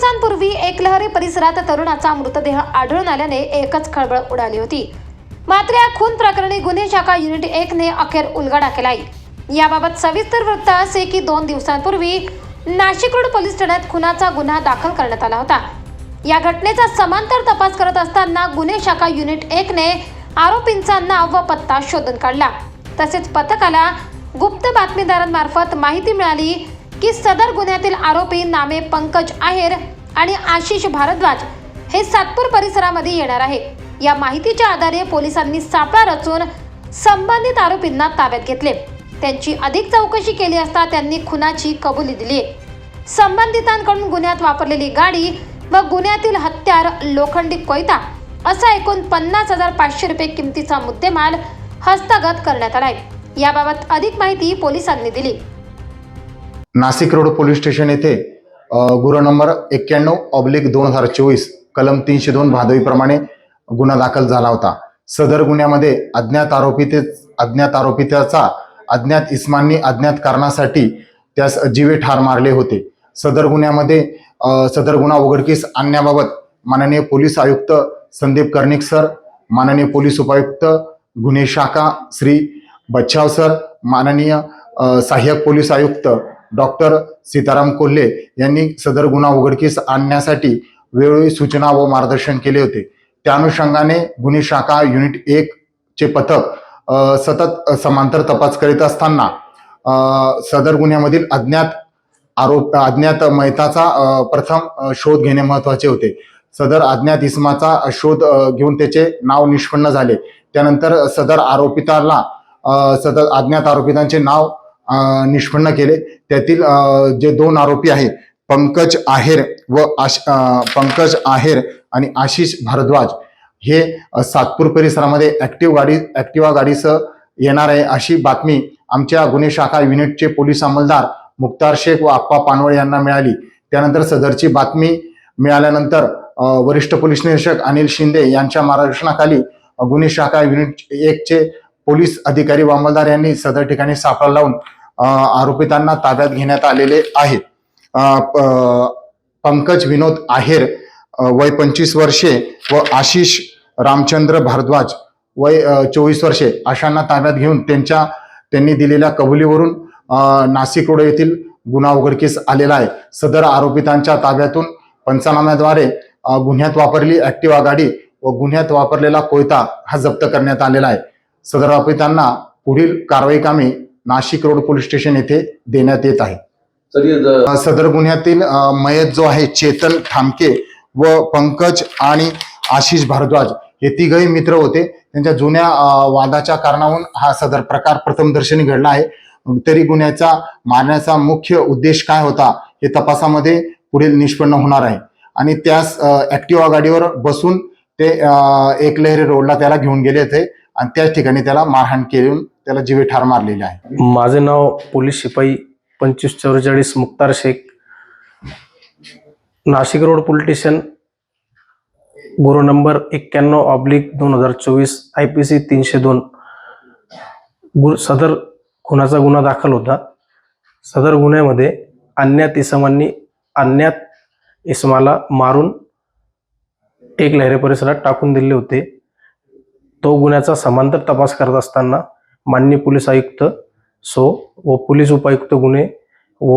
दिवसांपूर्वी एकलहरी परिसरात तरुणाचा मृतदेह आढळून आल्याने एकच खळबळ उडाली होती. मात्र या खून प्रकरणी गुन्हे शाखा युनिट एक ने अखेर उलगडा केलाय. याबाबत सविस्तर वृत्त असे की दोन दिवसांपूर्वी नाशिक रोड पोलीस ठाण्यात खुनाचा गुन्हा दाखल करण्यात आला होता. या घटनेचा समांतर तपास करत असताना गुन्हे शाखा युनिट एक ने आरोपींचा नाव व पत्ता शोधून काढला. तसेच पथकाला गुप्त बातमीदारांमार्फत माहिती मिळाली की सदर गुन्ह्यातील आरोपी नामे पंकज आहेर आणि आशिष भारद्वाज हे सातपूर परिसरामध्ये येणार आहे या माहितीच्या आधारे पोलिसांनी सापळा रचून संबंधित आरोपींना ताब्यात घेतले. त्यांची अधिक चौकशी केली असता त्यांनी खुनाची कबुली दिली. संबंधितांकडून गुन्ह्यात वापरलेली गाडी व गुन्ह्यातील हत्यार लोखंडी कोयता असा एकूण पन्नास हजार पाचशे रुपये किमतीचा मुद्देमाल हस्तगत करण्यात आलाय. याबाबत अधिक माहिती पोलिसांनी दिली. नाशिक रोड पोलीस स्टेशन येथे अ, गुन्हा नंबर एक्क्याण्णव ऑब्लिक दोन हजार चोवीस कलम तीनशे दोन भादवीप्रमाणे गुन्हा दाखल झाला होता. सदर गुन्ह्यामध्ये अज्ञात आरोपीते अज्ञात आरोपिताचा अज्ञात इस्मांनी अज्ञात कारणासाठी त्यास जीवे ठार मारले होते. सदर गुन्ह्यामध्ये सदर गुन्हा उघडकीस आणण्याबाबत माननीय पोलीस आयुक्त संदीप कर्णिक सर माननीय पोलीस उपायुक्त गुन्हे शाखा श्री बच्छाव सर माननीय सहाय्यक पोलीस आयुक्त डॉक्टर सीताराम कोल्हे यांनी सदर गुन्हा उघडकीस आणण्यासाठी वेळोवेळी सूचना व मार्गदर्शन केले होते. त्या अनुषंगाने गुन्हे शाखा युनिट एक चे पथक सतत समांतर तपास करीत असताना सदर गुन्ह्यामधील अज्ञात आरोप अज्ञात मैताचा प्रथम शोध घेणे महत्त्वाचे होते. सदर अज्ञात इसमाचा शोध घेऊन त्याचे नाव निष्पन्न झाले. त्यानंतर सदर आरोपिताला सदर अज्ञात आरोपितांचे नाव निष्पन्न केले. त्यातील जे दोन आरोपी आहेत पंकज आहेर व आश पंकज आहेर आणि आशिष भारद्वाज हे सातपूर परिसरामध्ये ऍक्टिव्ह गाडी ऍक्टिवा गाडीसह येणार आहे अशी बातमी आमच्या गुन्हे शाखा युनिटचे पोलीस अंमलदार मुक्तार शेख व आप्पा पानवळ यांना मिळाली. त्यानंतर सदरची बातमी मिळाल्यानंतर वरिष्ठ पोलीस निरीक्षक अनिल शिंदे यांच्या मार्गदर्शनाखाली गुन्हे शाखा युनिट एकचे पोलीस अधिकारी व अंमलदार यांनी सदर ठिकाणी सापळा लावून आरोपितांना ताब्यात घेण्यात आलेले आहे प- पंकज विनोद आहेर वय पंचवीस वर्षे व आशिष रामचंद्र भारद्वाज वय चोवीस वर्षे अशांना ताब्यात घेऊन त्यांच्या त्यांनी दिलेल्या कबुलीवरून नाशिक रोड येथील गुन्हा उघडकीस आलेला आहे. सदर आरोपितांच्या ताब्यातून पंचनाम्याद्वारे गुन्ह्यात वापरली ऍक्टिवा गाडी व गुन्ह्यात वापरलेला कोयता हा जप्त करण्यात आलेला आहे. सदर आरोपितांना पुढील कारवाईकामी नाशिक रोड पोलीस स्टेशन येथे देण्यात येत आहे. सदर गुन्ह्यातील मयत जो आहे चेतन ठामके व पंकज आणि आशिष भारद्वाज हे तिघही मित्र होते. त्यांच्या जुन्या वादाच्या कारणावरून हा सदर प्रकार प्रथमदर्शनी घडला आहे. तरी गुन्ह्याचा मारण्याचा मुख्य उद्देश काय होता हे तपासामध्ये पुढील निष्पन्न होणार आहे. आणि त्यास ऍक्टिव्हा गाडीवर बसून ते एकलहरी रोडला त्याला घेऊन गेले होते आणि त्याच ठिकाणी त्याला मारहाण केली. त्याला जीवे ठार मारलेले आहे. माझे नाव पोलीस शिपाई पंचवीस चौवेचाळीस Mukhtar Shaikh. Nashik road police station गुरु नंबर एक्क्याण्णव ऑब्लिक दोन हजार चोवीस आय पी सी तीनशे दोन. गु सदर खुनाचा गुन्हा दाखल होता. सदर गुन्ह्यामध्ये अज्ञात इसमांनी अज्ञात इसमाला मारून एक लहरे परिसरात टाकून दिले होते. तो गुन्ह्याचा समांतर तपास करत असताना माननीय पोलीस आयुक्त सो व पोलीस उपायुक्त गुन्हे व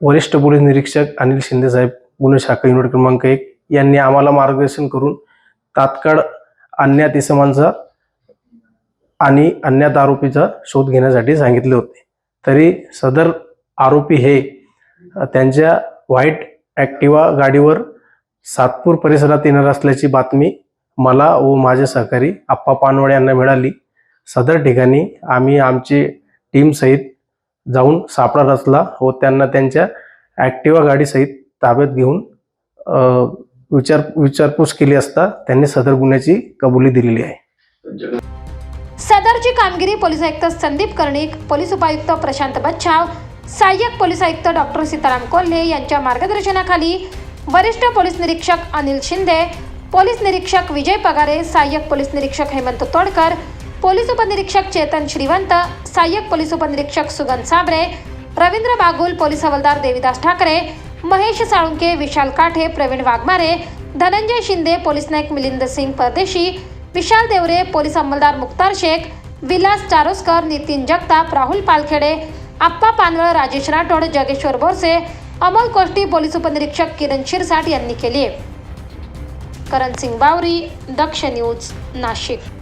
वरिष्ठ पोलीस निरीक्षक अनिल शिंदे साहेब गुन्हे शाखा युनिट क्रमांक एक यांनी आम्हाला मार्गदर्शन करून तात्काळ अज्ञात इसमांचा आणि अज्ञात आरोपीचा शोध घेण्यासाठी सांगितले होते. तरी सदर आरोपी हे त्यांच्या व्हाईट ॲक्टिवा गाडीवर सातपूर परिसरात येणार असल्याची बातमी मला व माझे सहकारी आप्पा पानवडे यांना मिळाली. सदर ठिकाणी आम्ही आमची टीमसहित जाऊन सापळा रचला व त्यांना त्यांच्या ॲक्टिवा गाडीसहित ताब्यात घेऊन विचार विचारपूस केली असता त्यांनी सदर गुन्ह्याची कबुली दिलेली आहे. सदरची कामगिरी पोलीस आयुक्त संदीप कर्णिक पोलीस उपायुक्त प्रशांत बच्छाव सहाय्यक पोलीस आयुक्त डॉक्टर सीताराम कोल्हे यांच्या मार्गदर्शनाखाली वरिष्ठ पोलीस निरीक्षक अनिल शिंदे पोलीस निरीक्षक विजय पगारे सहाय्यक पोलीस निरीक्षक हेमंत तोडकर पोलीस उपनिरीक्षक चेतन श्रीवंत सहाय्यक पोलीस उपनिरीक्षक सुगन साबरे रवींद्र बागुल पोलीस हवालदार देविदास ठाकरे महेश साळुंके विशाल काठे प्रवीण वाघमारे धनंजय शिंदे पोलीस नाईक मिलिंद सिंग परदेशी विशाल देवरे पोलीस अंमलदार मुक्तार शेख विलास चारोस्कर नितीन जगताप राहुल पालखेडे आप्पा पानवळ राजेश राठोड जगेश्वर बोरसे अमोल कोष्टी पोलीस उपनिरीक्षक किरण शिरसाट यांनी केली आहे करण सिंग बावरी दक्ष न्यूज नाशिक.